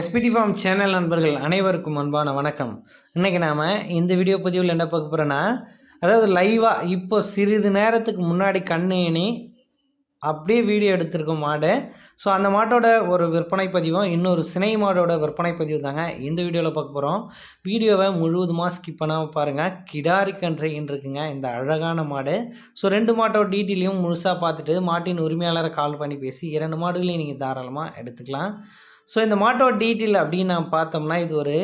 SPD form channel நண்பர்கள் அனைவருக்கும் அன்பான வணக்கம். இன்றைக்கி நாம் இந்த வீடியோ பதிவில் என்ன பார்க்க போகிறோன்னா அதாவது லைவாக இப்போ சிறிது நேரத்துக்கு முன்னாடி கண்ணேணி அப்படியே வீடியோ எடுத்திருக்கோம் மாடு. ஸோ அந்த மாட்டோட ஒரு விற்பனை பதிவும் இன்னொரு சினை மாடோட விற்பனை பதிவு தாங்க இந்த வீடியோவில் பார்க்க போகிறோம் வீடியோவை முழுவதுமாக ஸ்கிப் பண்ணாமல் பாருங்கள் கிடாரி கன்றைன்னு இருக்குங்க இந்த அழகான மாடு. ஸோ ரெண்டு மாட்டோட டீட்டெயிலையும் முழுசாக பார்த்துட்டு மாட்டின் உரிமையாளரை கால் பண்ணி பேசி இரண்டு மாடுகளையும் நீங்கள் தாராளமாக எடுத்துக்கலாம். ஸோ இந்த மாட்டோட டீட்டெயில் அப்படின்னு நான் பார்த்தோம்னா இது ஒரு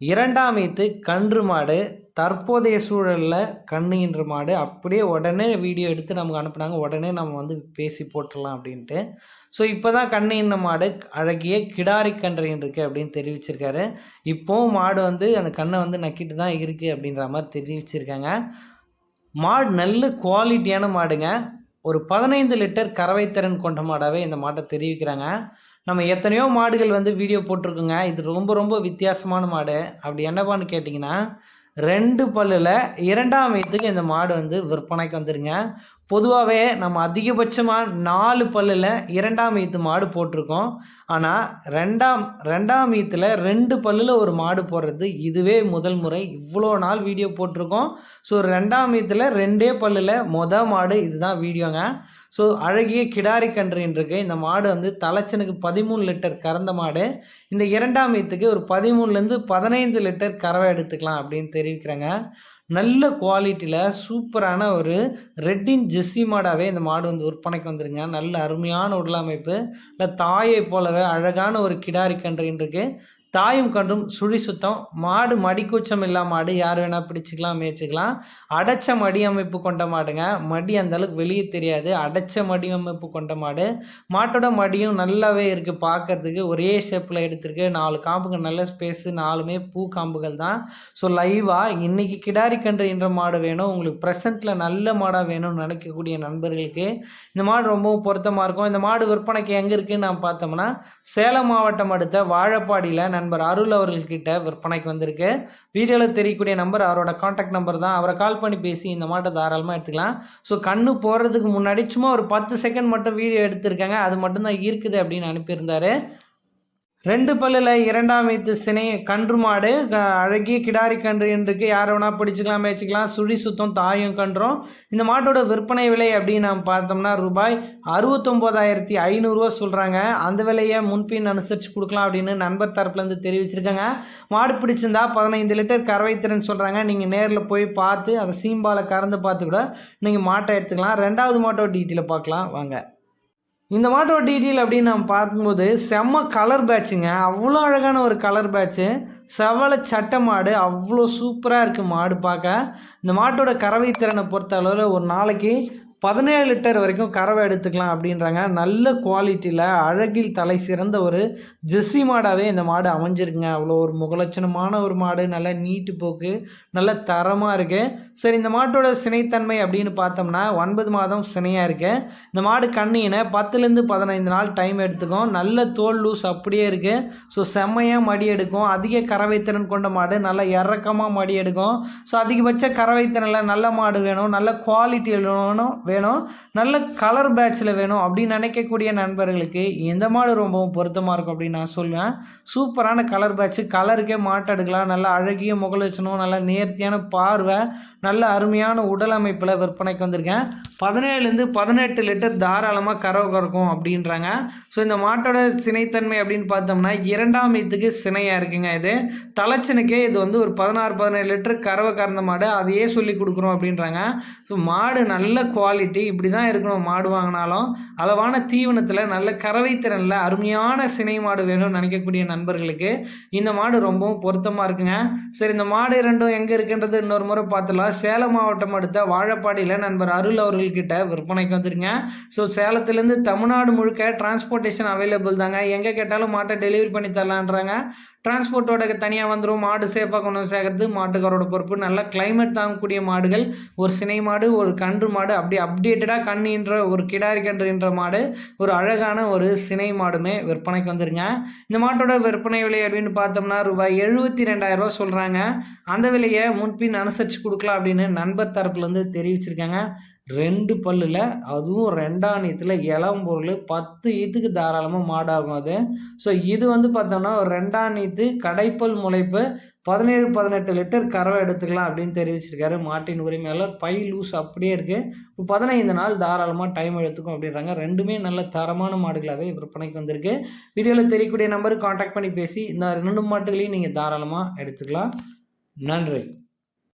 இரண்டாம் ஈத்து கன்று மாடு. தற்போதைய சூழலில் கண்ணுகின்ற மாடு. அப்படியே உடனே வீடியோ எடுத்து நமக்கு அனுப்புனாங்க. உடனே நம்ம வந்து பேசி போட்டுடலாம் அப்படின்ட்டு. ஸோ இப்போ தான் கண்ணுகின்ற மாடு அழகிய கிடாரி கன்றுகின் இருக்குது அப்படின்னு தெரிவிச்சிருக்காரு. இப்போவும் மாடு வந்து அந்த கண்ணை வந்து நக்கிட்டு தான் இருக்குது அப்படின்ற மாதிரி தெரிவிச்சிருக்காங்க. மாடு நல்ல குவாலிட்டியான மாடுங்க. ஒரு பதினைந்து லிட்டர் கறவை திறன் கொண்ட மாடாகவே இந்த மாட்டை தெரிவிக்கிறாங்க. நம்ம எத்தனையோ மாடுகள் வந்து வீடியோ போட்டிருக்குங்க. இது ரொம்ப ரொம்ப வித்தியாசமான மாடு. அப்படி என்னப்பான்னு கேட்டிங்கன்னா ரெண்டு பல்லில் இரண்டாம் வயதுக்கு இந்த மாடு வந்து விற்பனைக்கு வந்துருங்க. பொதுவாகவே நம்ம அதிகபட்சமாக நாலு பல்லில் இரண்டாம் ஈத்து மாடு போட்டிருக்கோம். ஆனால் ரெண்டாம் ரெண்டாம் ஈத்தில் ரெண்டு பல்லில் ஒரு மாடு போடுறது இதுவே முதல் முறை. இவ்வளோ நாள் வீடியோ போட்டிருக்கோம். ஸோ ரெண்டாம் ஈத்தில் ரெண்டே பல்லில் மொதல் மாடு இதுதான் வீடியோங்க ஸோ அழகிய கிடாரி கன்றுன்னு இருக்கு இந்த மாடு வந்து தலைச்சனுக்கு பதிமூணு லிட்டர் கறந்த மாடு. இந்த இரண்டாம் ஈத்துக்கு ஒரு பதிமூணுலேருந்து பதினைந்து லிட்டர் கறவை எடுத்துக்கலாம் அப்படின்னு தெரிவிக்கிறாங்க. நல்ல குவாலிட்டியில் சூப்பரான ஒரு ரெட்டின் ஜெஸ்ஸி மாடாகவே இந்த மாடு வந்து விற்பனைக்கு வந்துருங்க. நல்ல அருமையான உடல் அமைப்பு. இல்லை தாயை போலவே அழகான ஒரு கிடாரி கன்றுன்னு இருக்கு தாயும் கன்றும் சுழி சுத்தம். மாடு மடிக்கூச்சம் இல்லா மாடு யார் வேணால் பிடிச்சிக்கலாம் மேய்ச்சிக்கலாம். அடைச்ச மடி அமைப்பு கொண்ட மாடுங்க. மடி அந்த அளவுக்கு வெளியே தெரியாது. அடைச்ச மடி அமைப்பு கொண்ட மாடு. மாட்டோட மடியும் நல்லாவே இருக்குது பார்க்கறதுக்கு ஒரே ஷேப்பில் எடுத்திருக்கு. நாலு காம்புகள் நல்ல ஸ்பேஸு நாலுமே பூ காம்புகள் தான். ஸோ லைவாக இன்றைக்கி கிடாரி கன்று என்ற மாடு வேணும். உங்களுக்கு ப்ரெசண்ட்டில் நல்ல மாடாக வேணும்னு நினைக்கக்கூடிய நண்பர்களுக்கு. இந்த மாடு ரொம்பவும் பொருத்தமாக இருக்கும். இந்த மாடு விற்பனைக்கு எங்கே இருக்குன்னு நான் பார்த்தோம்னா சேலம் மாவட்டம் அடுத்த வாழப்பாடியில் நண்பர் அருள் அவர்கள்கிட்ட விற்பனைக்கு வந்திருக்கு. வீடியோவில் தெரியக்கூடிய நம்பர் அவரோட காண்டாக்ட் நம்பர் தான். அவரை கால் பண்ணி பேசி இந்த மாட்டை தாராளமாக எடுத்துக்கலாம். ஸோ கண்ணு போடுறதுக்கு முன்னாடி சும்மா ஒரு பத்து செகண்ட் மட்டும் வீடியோ எடுத்திருக்காங்க. அது மட்டும்தான் இருக்குது அப்படின்னு அனுப்பியிருந்தாரு. ரெண்டு பல்லில் இரண்டாம் வைத்து சினை கன்று மாடு க- அழகிய கிடாரி கன்று என்றுக்கு யார் வேணால் பிடிச்சிக்கலாம் மேய்ச்சிக்கலாம். சுழி சுத்தம் தாயும் கன்றும். இந்த மாட்டோட விற்பனை விலை அப்படின்னு நாம் பார்த்தோம்னா ரூபாய் அறுபத்தொம்போதாயிரத்தி ஐநூறுரூவா சொல்கிறாங்க அந்த விலையை முன்பின் அனுசரித்து கொடுக்கலாம் அப்படின்னு நண்பர் தரப்புலேருந்து தெரிவிச்சிருக்காங்க. மாடு பிடிச்சிருந்தா பதினைந்து லிட்டர் கறவைத்திறன் சொல்கிறாங்க நீங்கள் நேரில் போய் பார்த்து அதை சீம்பாலை கறந்து பார்த்து கூட நீங்கள் மாட்டை எடுத்துக்கலாம். ரெண்டாவது மாட்டோட டீட்டெயிலை பார்க்கலாம். வாங்க. இந்த மாட்டோட டீட்டெயில் அப்படின்னு நம்ம பார்க்கும்போது செம்ம கலர் பேட்சுங்க அவ்வளோ அழகான ஒரு கலர் பேட்ச்சு செவல சட்டை மாடு. அவ்வளோ சூப்பராக இருக்குது மாடு பார்க்க. இந்த மாட்டோட கறவை திறனை பொறுத்த அளவில் ஒரு நாளைக்கு பதினேழு லிட்டர் வரைக்கும் கறவை எடுத்துக்கலாம் அப்படின்றாங்க. நல்ல குவாலிட்டியில் அழகில் தலை சிறந்த ஒரு ஜெஸ்ஸி மாடாகவே இந்த மாடு அமைஞ்சிருக்குங்க. அவ்வளோ ஒரு முகலட்சணமான ஒரு மாடு. நல்ல நீட்டு போக்கு நல்ல தரமாக இருக்குது சரி இந்த மாட்டோட சினைத்தன்மை அப்படின்னு பார்த்தோம்னா ஒன்பது மாதம் சினையாக இருக்குது இந்த மாடு கண்ணினை பத்துலேருந்து பதினைந்து நாள் டைம் எடுத்துக்கும். நல்ல தோல் லூஸ் அப்படியே இருக்குது ஸோ செம்மையாக மடி எடுக்கும். அதிக கறவைத்திறன் கொண்ட மாடு. நல்ல இறக்கமாக மடி எடுக்கும். ஸோ அதிகபட்ச கறவைத்திறனில் நல்ல மாடு வேணும். நல்ல குவாலிட்டி வேணும். வேணும். நல்ல கலர் பேட்சில் வேணும் அப்படின்னு நினைக்கக்கூடிய நண்பர்களுக்கு எந்த மாடு ரொம்பவும் பொருத்தமாக இருக்கும் அப்படின்னு நான் சொல்லுவேன் சூப்பரான கலர் பேட்ச் கலருக்கே மாட்டு எடுக்கலாம். நல்ல அழகிய முகலட்சணம் நல்ல நேர்த்தியான பார்வை நல்ல அருமையான உடல் அமைப்பில் விற்பனைக்கு வந்திருக்கேன். பதினேழுலேருந்து பதினெட்டு லிட்டர் தாராளமாக கறவை கறக்கும் அப்படின்றாங்க. ஸோ இந்த மாட்டோட சினைத்தன்மை அப்படின்னு பார்த்தோம்னா இரண்டாம் ஈத்துக்கு சினையாக இருக்குங்க இது. தலைச்சனுக்கே இது வந்து ஒரு பதினாறு பதினேழு லிட்டர் கறவை கறந்த மாடு அதையே சொல்லி கொடுக்குறோம் அப்படின்றாங்க. ஸோ மாடு நல்ல குவாலிட்டி இப்படி தான் இருக்கணும் மாடு வாங்கினாலும். அளவான தீவனத்தில் நல்ல கறவை திறனில் அருமையான சினை மாடு வேணும்னு நினைக்கக்கூடிய நண்பர்களுக்கு இந்த மாடு ரொம்பவும் பொருத்தமாக இருக்குங்க. சரி இந்த மாடு ரெண்டும் எங்கே இருக்குன்றது இன்னொரு முறை பார்த்துலாம் சேலம் மாவட்டம் அடுத்த வாழப்பாடியில் நண்பர் அருள் அவர்கள்கிட்ட விற்பனைக்கு வந்துருங்க. ஸோ சேலத்துலேருந்து தமிழ்நாடு முழுக்க டிரான்ஸ்போர்ட்டேஷன் அவைலபிள் தாங்க. எங்கே கேட்டாலும் மாட்டை டெலிவரி பண்ணி தரலான்றாங்க. டிரான்ஸ்போர்ட்டோட தனியாக வந்துடும் மாடு சேஃபாக கொண்டு வந்து சேர்க்கறது மாட்டுக்காரோட பொறுப்பு. நல்ல கிளைமேட் தாங்கக்கூடிய மாடுகள். ஒரு சினை மாடு ஒரு கன்று மாடு அப்படி அப்டேட்டடாக கண்ணுன்ற ஒரு கிடாரி கன்றுன்ற மாடு ஒரு அழகான ஒரு சினை மாடுமே விற்பனைக்கு வந்துருங்க. இந்த மாட்டோட விற்பனை விலை அப்படின்னு பார்த்தோம்னா ரூபாய் எழுபத்தி ரெண்டாயிரரூவா சொல்கிறாங்க அந்த விலையை முன்பின் அனுசரித்து கொடுக்கலாம் அப்படின்னு நண்பர் தரப்புலேருந்து தெரிவிச்சிருக்காங்க. ரெண்டு பல்லில் அதுவும் ரெண்டாம் நீத்தில் இளம் பொருள் பத்து ஈத்துக்கு தாராளமாக மாடாகும் அது. ஸோ இது வந்து பார்த்தோம்னா ஒரு ரெண்டாம் நீத்து கடைப்பல் முளைப்பு பதினேழு பதினெட்டு லிட்டர் கறவை எடுத்துக்கலாம் அப்படின்னு தெரிவிச்சிருக்காரு மாட்டின் உரிமையாளர். பை லூஸ் அப்படியே இருக்குது இப்போ பதினைந்து நாள் தாராளமாக டைம் எடுத்துக்கும் அப்படின்றாங்க. ரெண்டுமே நல்ல தரமான மாடுகளாகவே விற்பனைக்கு வந்திருக்கு. வீடியோவில் தெரியக்கூடிய நம்பருக்கு காண்டாக்ட் பண்ணி பேசி இந்த ரெண்டு மாட்டுகளையும் நீங்கள் தாராளமாக எடுத்துக்கலாம். நன்றி.